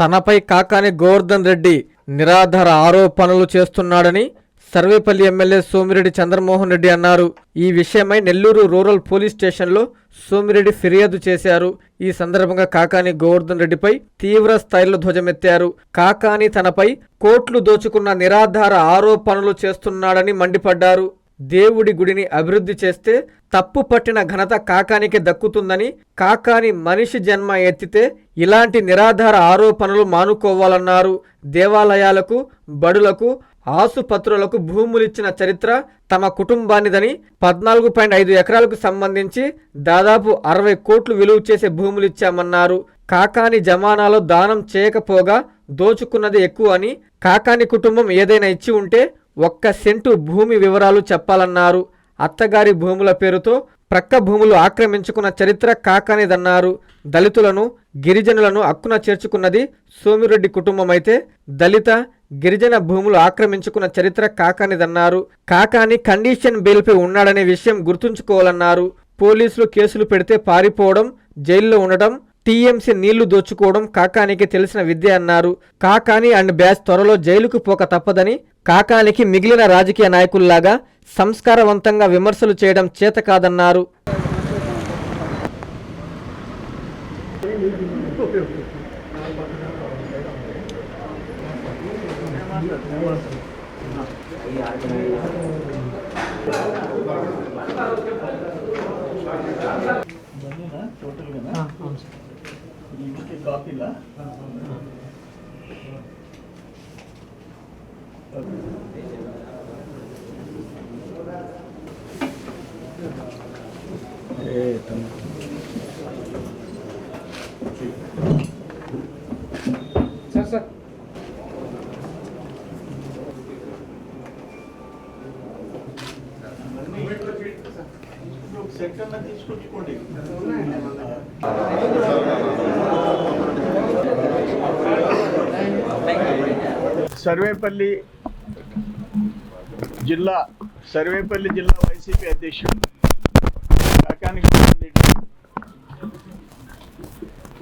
తనపై కాకాని గోవర్ధన్ రెడ్డి నిరాధార ఆరోపణలు చేస్తున్నాడని సర్వేపల్లి ఎమ్మెల్యే సోమిరెడ్డి చంద్రమోహన్ రెడ్డి అన్నారు. ఈ విషయమై నెల్లూరు రూరల్ పోలీస్ స్టేషన్లో సోమిరెడ్డి ఫిర్యాదు చేశారు. ఈ సందర్భంగా కాకాని గోవర్ధన్ రెడ్డిపై తీవ్ర స్థాయిలో ధ్వజమెత్తారు. కాకాని తనపై కోట్లు దోచుకున్న నిరాధార ఆరోపణలు చేస్తున్నాడని మండిపడ్డారు. దేవుడి గుడిని అభివృద్ధి చేస్తే తప్పు పట్టిన ఘనత కాకానికి దక్కుతుందని కాకాని మనిషి జన్మ ఎత్తితే ఇలాంటి నిరాధార ఆరోపణలు మానుకోవాలన్నారు. దేవాలయాలకు బడులకు ఆసుపత్రులకు భూములిచ్చిన చరిత్ర తమ కుటుంబానిదని పద్నాలుగు పాయింట్ ఐదు ఎకరాలకు సంబంధించి దాదాపు అరవై కోట్లు విలువ చేసే భూములిచ్చామన్నారు. కాకాని జమానాలో దానం చేయకపోగా దోచుకున్నది ఎక్కువ అని కాకాని కుటుంబం ఏదైనా ఇచ్చి ఉంటే ఒక్క సెంటు భూమి వివరాలు చెప్పాలన్నారు. అత్తగారి భూముల పేరుతో ప్రక్క భూములు ఆక్రమించుకున్న చరిత్ర కాకానిదన్నారు. దళితులను గిరిజనులను హక్కున చేర్చుకున్నది సోమిరెడ్డి కుటుంబం అయితే దళిత గిరిజన భూములు ఆక్రమించుకున్న చరిత్ర కాకానిదన్నారు. కాకాని కండిషన్ బెయిల్పై ఉన్నాడనే విషయం గుర్తుంచుకోవాలన్నారు. పోలీసులు కేసులు పెడితే పారిపోవడం జైల్లో ఉండడం టీఎంసీ నీళ్ళు దోచుకోవడం కాకానికి తెలిసిన విద్య అన్నారు. కాకాని అండ్ బ్యాచ్ త్వరలో జైలుకు పోక తప్పదని కాకానికి మిగిలిన రాజకీయ నాయకుల్లాగా సంస్కారవంతంగా విమర్శలు చేయడం చేత కాదన్నారు. సర్వేపల్లి జిల్లా సర్వేపల్లి జిల్లా వైసీపీ అధ్యక్షుడు కాకాని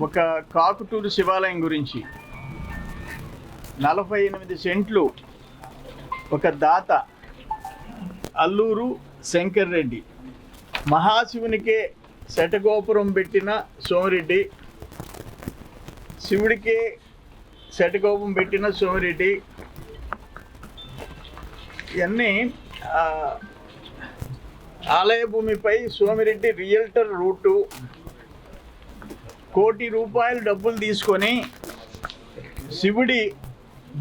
ఒక కాకుటూరు శివాలయం గురించి నలభై ఎనిమిది సెంట్లు ఒక దాత అల్లూరు శంకర్ రెడ్డి మహాశివునికే శటగోపురం పెట్టిన సోమిరెడ్డి శివుడికే శటగోపం పెట్టిన సోమిరెడ్డి ఇవన్నీ ఆలయ భూమిపై సోమిరెడ్డి రియల్టర్ రూటు. కోటి రూపాయలు డబ్బులు తీసుకొని శివుడి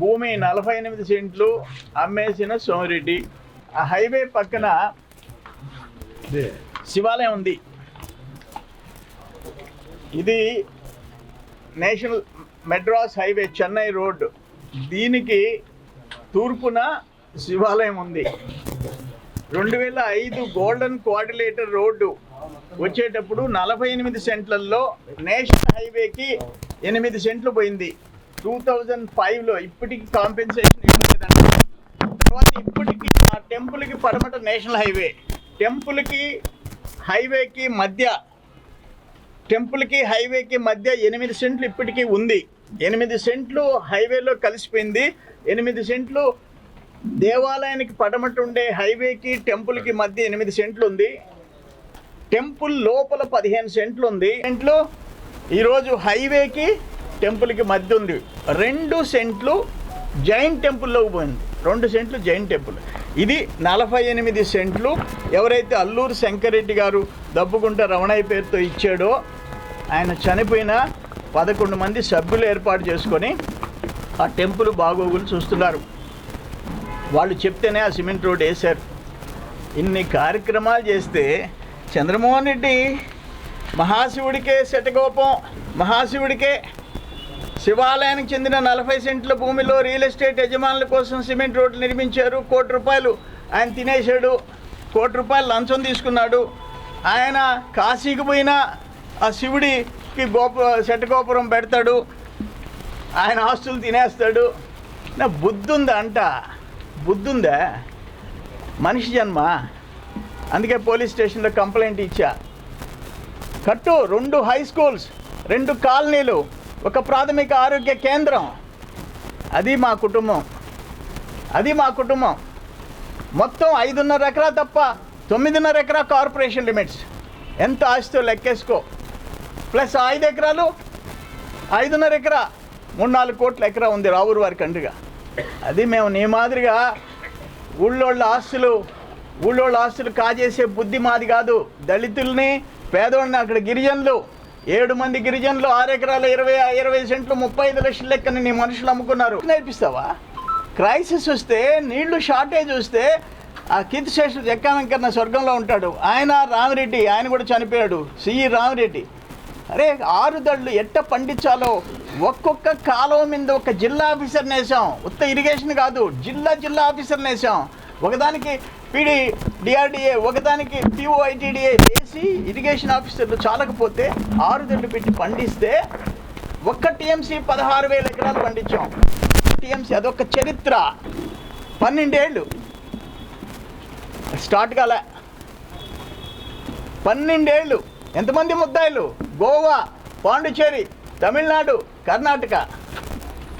భూమి నలభై ఎనిమిది సెంట్లు అమ్మేసిన సోమిరెడ్డి. ఆ హైవే పక్కన శివాలయం ఉంది. ఇది national Madras highway Chennai road. దీనికి తూర్పున శివాలయం ఉంది. రెండు వేల ఐదు గోల్డెన్ కోఆర్డినేటర్ రోడ్డు వచ్చేటప్పుడు నలభై ఎనిమిది సెంట్లలో నేషనల్ హైవేకి ఎనిమిది సెంట్లు పోయింది. టూ థౌజండ్ ఫైవ్లో ఇప్పటికి కాంపెన్సేషన్ ఇవ్వలేదంట. తర్వాత ఇప్పటికి ఆ టెంపుల్కి పడమట నేషనల్ హైవే. టెంపుల్కి హైవేకి మధ్య టెంపుల్కి హైవేకి మధ్య ఎనిమిది సెంట్లు ఇప్పటికీ ఉంది. ఎనిమిది సెంట్లు హైవేలో కలిసిపోయింది. ఎనిమిది సెంట్లు దేవాలయానికి పడమట ఉండే హైవేకి టెంపుల్కి మధ్య ఎనిమిది సెంట్లు ఉంది టెంపుల్ లోపల పదిహేను సెంట్లు ఉంది సెంట్లు ఈరోజు హైవేకి టెంపుల్కి మధ్య ఉంది రెండు సెంట్లు జైన్ టెంపుల్లోకి పోయింది. రెండు సెంట్లు జైన్ టెంపుల్. ఇది నలభై ఎనిమిది సెంట్లు. ఎవరైతే అల్లూరు శంకరెడ్డి గారు దబ్బుకుంట రమణయ్య పేరుతో ఇచ్చాడో ఆయన చనిపోయిన పదకొండు మంది సభ్యులు ఏర్పాటు చేసుకొని ఆ టెంపుల్ బాగోగులు చూస్తున్నారు. వాళ్ళు చెప్తేనే ఆ సిమెంట్ రోడ్ వేశారు. ఇన్ని కార్యక్రమాలు చేస్తే చంద్రమోహన్ రెడ్డి మహాశివుడికే శటగోపం మహాశివుడికే శివాలయానికి చెందిన నలభై సెంట్ల భూమిలో రియల్ ఎస్టేట్ యజమానుల కోసం సిమెంట్ రోడ్లు నిర్మించారు. కోటి రూపాయలు ఆయన తినేశాడు. కోటి రూపాయలు లంచం తీసుకున్నాడు. ఆయన కాశీకి పోయినా ఆ శివుడికి గోప శటగోపురం పెడతాడు. ఆయన ఆస్తులు తినేస్తాడు. నా బుద్ధి ఉందంట అంట బుద్ధి ఉందా మనిషి జన్మ? అందుకే పోలీస్ స్టేషన్లో కంప్లైంట్ ఇచ్చా. కట్టు రెండు హై స్కూల్స్ రెండు కాలనీలు ఒక ప్రాథమిక ఆరోగ్య కేంద్రం. అది మా కుటుంబం. అది మా కుటుంబం. మొత్తం ఐదున్నర ఎకరా తప్ప తొమ్మిదిన్నర ఎకరా కార్పొరేషన్ లిమిట్స్. ఎంత ఆస్తో లెక్కేసుకో? ప్లస్ ఐదు ఎకరాలు ఐదున్నర ఎకరా మూడు నాలుగు కోట్ల ఎకరా ఉంది రావురు వారి కండ్రిగా అది మేము నీ మాదిరిగా ఊళ్ళోళ్ళ ఆస్తులు ఊళ్ళోళ్ళ ఆస్తులు కాజేసే బుద్ధి మాది కాదు. దళితుల్ని పేదవాళ్ళని అక్కడ గిరిజనులు ఏడు మంది గిరిజనులు ఆరు ఎకరాలు ఇరవై ఇరవై సెంట్లు ముప్పై ఐదు లక్షల లెక్కని నీ మనుషులు అమ్ముకున్నారు. నేర్పిస్తావా? క్రైసిస్ వస్తే నీళ్ళు షార్టేజ్ వస్తే ఆ కీర్తి శేషుడు జక్కా వెంకన్న స్వర్గంలో ఉంటాడు. ఆయన రామిరెడ్డి ఆయన కూడా చనిపోయాడు. సిఈ రామిరెడ్డి. అరే ఆరు దళ్ళు ఎట్ట పండించాలో? ఒక్కొక్క కాలువ మీద ఒక జిల్లా ఆఫీసర్ నేసాం ఉత్త ఇరిగేషన్ కాదు జిల్లా జిల్లా ఆఫీసర్ని వేసాం. ఒకదానికి పీడి డిఆర్డిఏ ఒకదానికి పిఓఐటిడిఏ వేసి ఇరిగేషన్ ఆఫీసర్లు చాలకపోతే ఆరు దళ్ళు పెట్టి పండిస్తే ఒక్క టీఎంసీ పదహారు వేల ఎకరాలు పండించాం. టీఎంసీ అదొక చరిత్ర. పన్నెండేళ్ళు. స్టార్ట్ కాలే. పన్నెండేళ్ళు. ఎంతమంది ముద్దాయిలు? గోవా పాండిచేరి తమిళనాడు కర్ణాటక.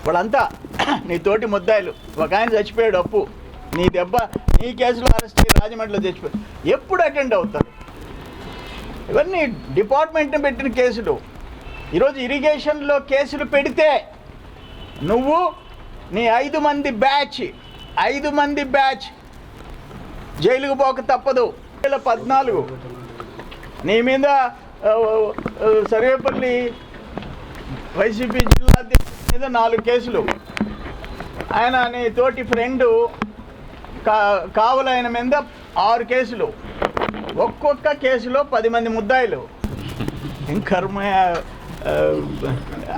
వాళ్ళంతా నీ తోటి ముద్దాయిలు. ఒక ఆయన చచ్చిపోయాడు అప్పు. నీ దెబ్బ నీ కేసులో అరెస్ట్ అయ్యి రాజమండ్రిలో చచ్చిపోయాడు. ఎప్పుడు అటెండ్ అవుతారు? ఇవన్నీ డిపార్ట్మెంట్ని పెట్టిన కేసులు. ఈరోజు ఇరిగేషన్లో కేసులు పెడితే నువ్వు నీ ఐదు మంది బ్యాచ్ ఐదు మంది బ్యాచ్ జైలుకు పోక తప్పదు. వేల పద్నాలుగు. నీ మీద సర్వేపల్లి వైసీపీ జిల్లా అధ్యక్షుడి మీద నాలుగు కేసులు. ఆయన నీ తోటి ఫ్రెండు కా కావలైన మీద ఆరు కేసులు. ఒక్కొక్క కేసులో పది మంది ముద్దాయిలు. కర్మ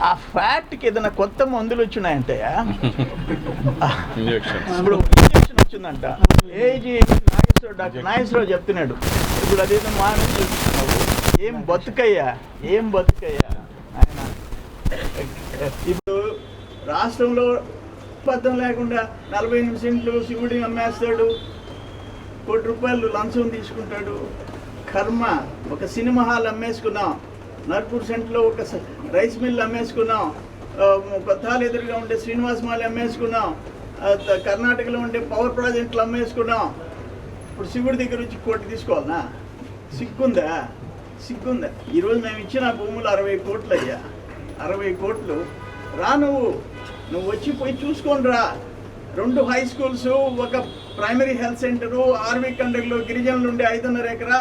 ఆ, ఫ్యాట్కి ఏదైనా కొత్త మందులు వచ్చినాయంటయా ఇప్పుడు ఇంజక్షన్ వచ్చిందంట. ఏజీ నాగేశ్వరరావు డాక్టర్ నాగేశ్వరరావు చెప్తున్నాడు. ఇప్పుడు అదేదో మానం చూస్తున్నావు ఏం బతుకయ్యా? ఏం బతుకయ్యా? ఇప్పుడు రాష్ట్రంలో పద్ధం లేకుండా నలభై ఎనిమిది సెంట్లు శివుడిని అమ్మేస్తాడు. కోటి రూపాయలు లంచం తీసుకుంటాడు. కర్మ ఒక సినిమా హాల్ అమ్మేసుకున్నాం నర్పూర్ సెంట్లో ఒక రైస్ మిల్ అమ్మేసుకున్నాం కొత్తాలు ఎదురుగా ఉండే శ్రీనివాస్ మాల్ అమ్మేసుకున్నాం త- కర్ణాటకలో ఉండే పవర్ ప్రాజెక్టులు అమ్మేసుకున్నాం ఇప్పుడు శివుడి దగ్గర నుంచి కోటి తీసుకోవాలనా? సిగ్గుందా? సిగ్గుందా? ఈరోజు మేము ఇచ్చిన భూములు అరవై కోట్లు అయ్యా అరవై కోట్లు. రా నువ్వు. నువ్వు వచ్చి పోయి చూసుకొని రా రెండు హై స్కూల్స్ ఒక ప్రైమరీ హెల్త్ సెంటరు ఆర్వీ కండక్లో గిరిజనులు ఉండే ఐదున్నర ఎకరా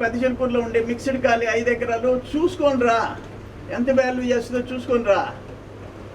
పెద్దచెల్పూర్లో ఉండే మిక్స్డ్ ఖాళీ ఐదు ఎకరాలు. చూసుకొని రా ఎంత వాల్యూ చేస్తుందో చూసుకొని రా